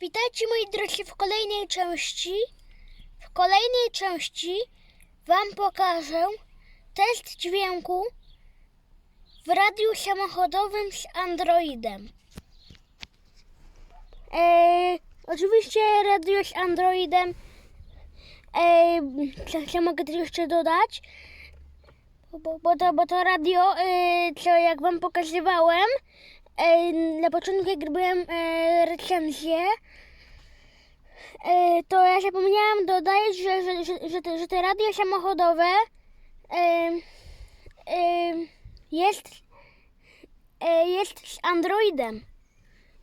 Witajcie moi drodzy w kolejnej części. W kolejnej części Wam pokażę test dźwięku w radiu samochodowym z Androidem. E, oczywiście radio z Androidem. E, co, mogę jeszcze dodać? Bo, bo, to, bo to radio, e, co jak Wam pokazywałem, na początku jak robiłem e, recenzję, e, to ja zapomniałam dodać, że, że, że, że, te, że te radio samochodowe e, e, jest, e, jest z Androidem.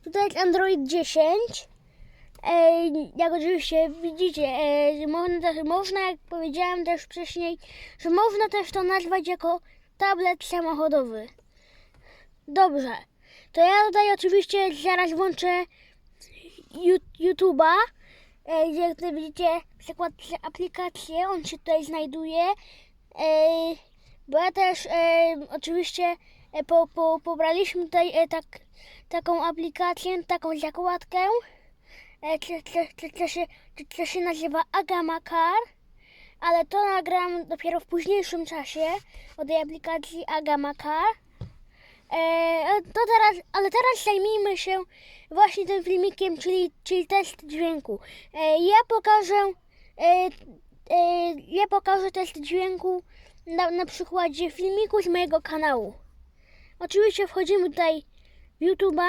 Tutaj jest Android 10. E, jak oczywiście widzicie, e, można, można, jak powiedziałem też wcześniej, że można też to nazwać jako tablet samochodowy. Dobrze. To ja tutaj oczywiście zaraz włączę YouTube'a. E, gdzie tutaj widzicie przykład aplikację, on się tutaj znajduje. E, bo ja też e, oczywiście po, po, pobraliśmy tutaj tak, taką aplikację, taką zakładkę, co, się, co się nazywa Agamakar. Ale to nagram dopiero w późniejszym czasie o tej aplikacji Agamakar. E, to teraz, ale teraz zajmijmy się właśnie tym filmikiem, czyli, czyli test dźwięku. E, ja pokażę e, e, ja pokażę test dźwięku na, na przykładzie filmiku z mojego kanału. Oczywiście wchodzimy tutaj w YouTube'a.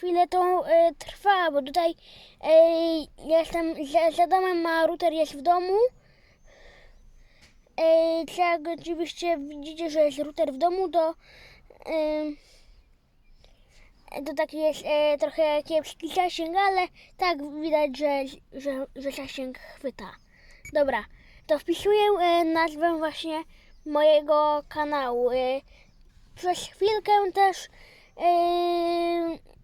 Chwilę to e, trwa, bo tutaj e, jestem za, za domem, a router jest w domu. E, jak oczywiście widzicie, że jest router w domu, to e, to taki jest e, trochę kiepski zasięg, ale tak widać, że, że, że zasięg chwyta. Dobra, to wpisuję e, nazwę właśnie mojego kanału. E, przez chwilkę też e, e,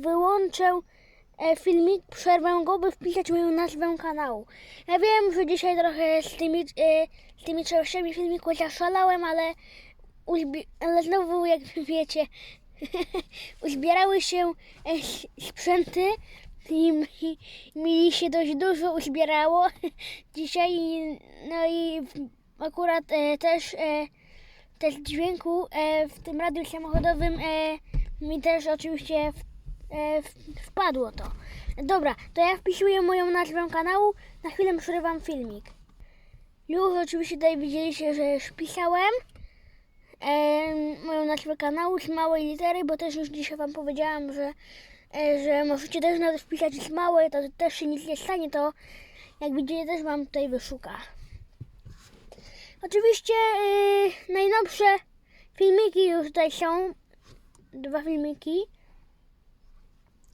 wyłączę e, filmik, przerwę go, by wpisać moją nazwę kanału. Ja wiem, że dzisiaj trochę z tymi, e, z tymi częściami filmiku zaszalałem, ale, ale znowu, jak wiecie, uzbierały się e, sprzęty i mi, mi się dość dużo uzbierało dzisiaj. No i akurat e, też e, test dźwięku e, w tym radiu samochodowym e, mi też oczywiście e, w, wpadło to. Dobra, to ja wpisuję moją nazwę kanału, na chwilę przerywam filmik. Już oczywiście tutaj widzieliście, że już pisałem e, moją nazwę kanału z małej litery, bo też już dzisiaj Wam powiedziałam, że, e, że możecie też nawet wpisać z małej, to też się nic nie stanie, to jak widzicie też Wam tutaj wyszuka. Oczywiście yy, najnowsze filmiki już tutaj są. Dwa filmiki.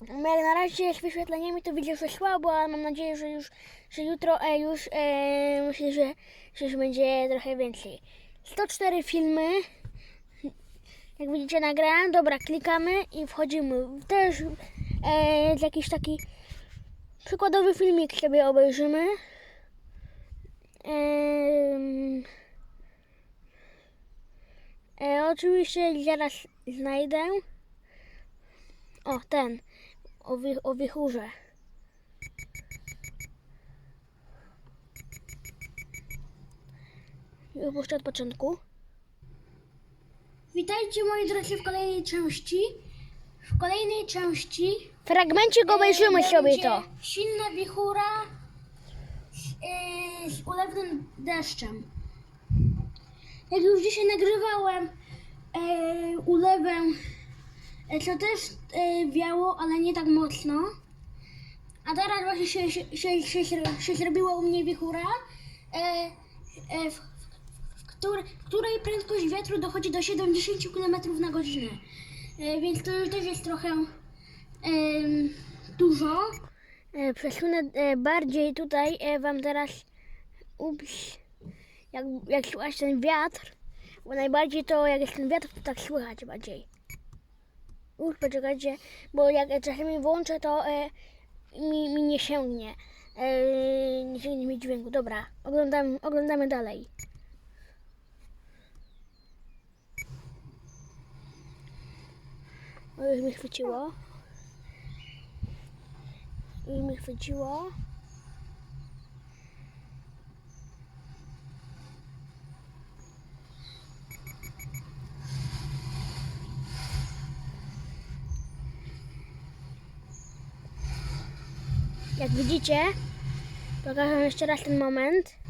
No Jak na razie z wyświetleniami to widzę, że słabo, ale mam nadzieję, że już, że jutro e, już e, myślę, że, że już będzie trochę więcej. 104 filmy. Jak widzicie nagrałem. Dobra, klikamy i wchodzimy. Też e, jakiś taki przykładowy filmik sobie obejrzymy. Em, E, oczywiście zaraz znajdę. O, ten. O, wi- o wichurze. I Opuszczę od początku. Witajcie moi drodzy w kolejnej części. W kolejnej części. Fragmencie go obejrzymy E, sobie będzie to. Silna wichura z, e, z ulewnym deszczem. Jak już dzisiaj nagrywałem e, ulewę, co też e, wiało, ale nie tak mocno. A teraz właśnie się, się, się, się, się zrobiła u mnie wichura, e, e, w, w, której, prędkość wiatru dochodzi do 70 km na godzinę. E, więc to już też jest trochę dużo. E, przesunę e, bardziej tutaj e, Wam teraz ups, jak, jak słychać ten wiatr, bo najbardziej to jak jest ten wiatr, to tak słychać bardziej. Już poczekajcie, bo jak czasami włączę, to e, mi, mi nie sięgnie. E, nie sięgnie mi dźwięku. Dobra, oglądamy, oglądamy dalej. O, już mi chwyciło. Już mi chwyciło. Jak widzicie, pokażę jeszcze raz ten moment.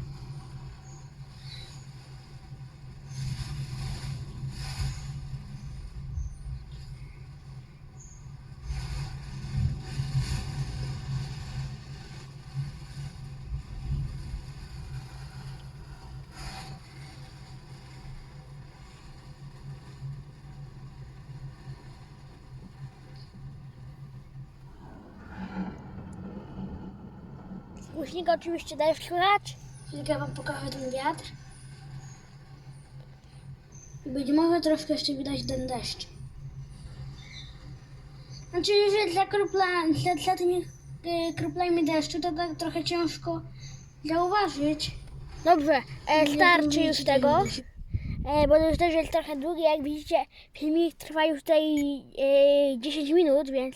Głośnika oczywiście daję słychać. Chwilkę wam pokażę ten wiatr. I być może troszkę jeszcze widać ten deszcz. Znaczy, że dla, kropla, dla, dla tymi y, kroplami deszczu to tak trochę ciężko zauważyć. Dobrze, e, starczy już tego, e, bo to już też jest trochę długi. Jak widzicie, filmik trwa już tutaj e, 10 minut, więc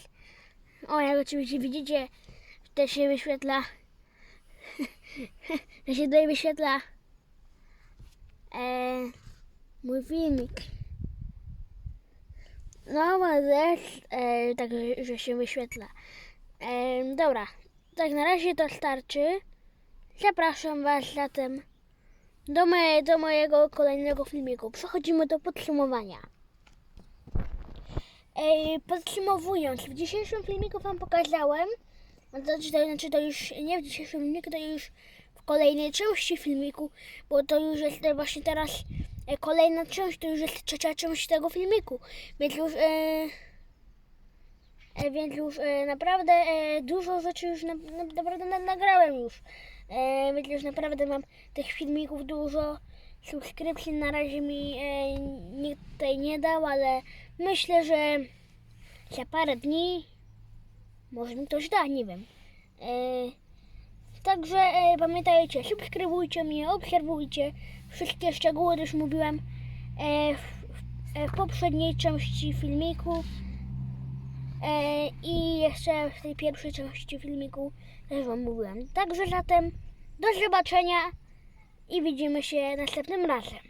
o, jak oczywiście widzicie, też się wyświetla, że się tutaj wyświetla e, mój filmik. No, też, e, tak, że, się wyświetla. E, dobra, tak na razie to starczy. Zapraszam Was zatem do, do mojego kolejnego filmiku. Przechodzimy do podsumowania. Ej, podsumowując, w dzisiejszym filmiku Wam pokazałem, no to, znaczy, to, już nie w dzisiejszym filmiku, to już w kolejnej części filmiku, bo to już jest właśnie teraz e, kolejna część, to już jest trzecia część tego filmiku, więc już... E, E, więc już e, naprawdę e, dużo rzeczy już na, na, naprawdę na, nagrałem już. E, więc już naprawdę mam tych filmików dużo. Subskrypcji na razie mi e, nikt tutaj nie dał, ale myślę, że za parę dni może mi ktoś da, nie wiem. E, także e, pamiętajcie, subskrybujcie mnie, obserwujcie. Wszystkie szczegóły już mówiłem e, w, w, e, w poprzedniej części filmiku. E, I jeszcze w tej pierwszej części filmiku też Wam mówiłem. Także zatem do zobaczenia i widzimy się następnym razem.